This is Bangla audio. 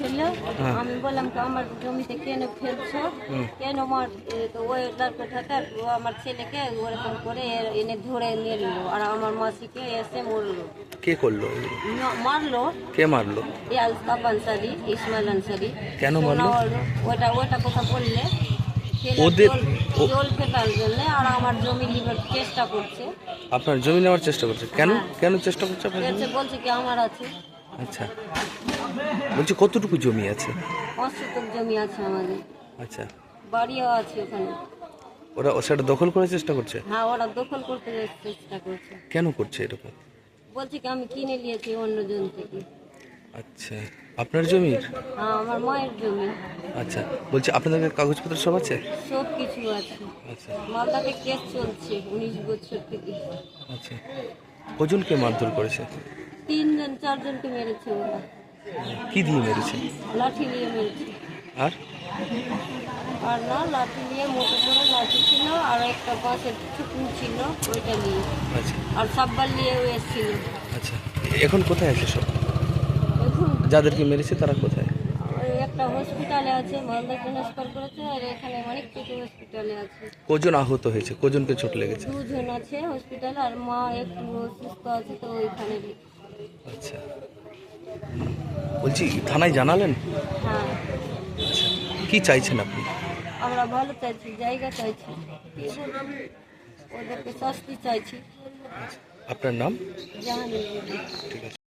ছেলে হ্যাঁ। আমি বললাম কি আমার জমিতে কেন ফেলছো? কেন মার এ, তো ওই লড়কে ঠাকা ও আমার ছেলেকে ওরকম করে এনে ধরে নিয়ে নিল আর আমার মাসিকে এসে মরলো। কে করল? মারলো। কে মারলো? এই আলতাফ আনসারি ইসমাইল আনসারি। কেন মারলো? ওটা ওটা কথা বললে। ওদের- জল- ফেটার জন্য আর আমার জমি নিবার চেষ্টা করছে। আপনার জমি নেওয়ার চেষ্টা করছে। কেন? হ্যাঁ। কেন চেষ্টা করছে বলছে কি আমার আছে। আচ্ছা। বলছি কতটুকু জমি আছে? পাঁচ শতক জমি আছে আমাদের। আচ্ছা। বাড়িও আছে ওখানে। ওরা সেটা দখল করার চেষ্টা করছে? হ্যাঁ ওরা দখল করতে চেষ্টা করছে। কেন করছে এরকম? বলছে কি আমি কিনে নিয়েছি অন্যজন থেকে। আচ্ছা। আপনার জমির হ্যাঁ আমার মায়ের জমি। আচ্ছা। বলছি আপনাদের কাছে কাগজপত্র সব আছে? সব কিছু আছে। আচ্ছা। মালদাতে কেস চলছে উনিশ বছর থেকে। আচ্ছা। কজনকে মারধর করেছে? তিনজন চারজনকে মেরেছে ওরা। কি দিয়ে মেরেছে? লাঠি নিয়ে মেরেছে। আর? আর না লাঠি নিয়ে মোটো করে লাঠি ছিল আর একটা বাঁশের চুকুন ছিল ওইটা নিয়ে। আচ্ছা। আর সাব্বার নিয়েও এসেছিল। আচ্ছা। এখন কোথায় আছে সব? যাদেরকে মেরেছে তারা কোথায়? একটা হসপিটালে আছে মালদা ট্রান্সফার করেছে আর এখানে অনেক কিছু হসপিটালে আছে। কজন আহত হয়েছে? কজনকে চোট লেগেছে? দুজন আছে হসপিটালে আর মা একটু অসুস্থ আছে তো ওইখানে বলছি থানায় জানালেন? হ্যাঁ। আচ্ছা কি চাইছেন আপনি? আমরা ভালো চাইছি জায়গা চাইছি? ওদেরকে শাস্তি চাইছি। আপনার নাম? জাহাঙ্গীর। ঠিক আছে।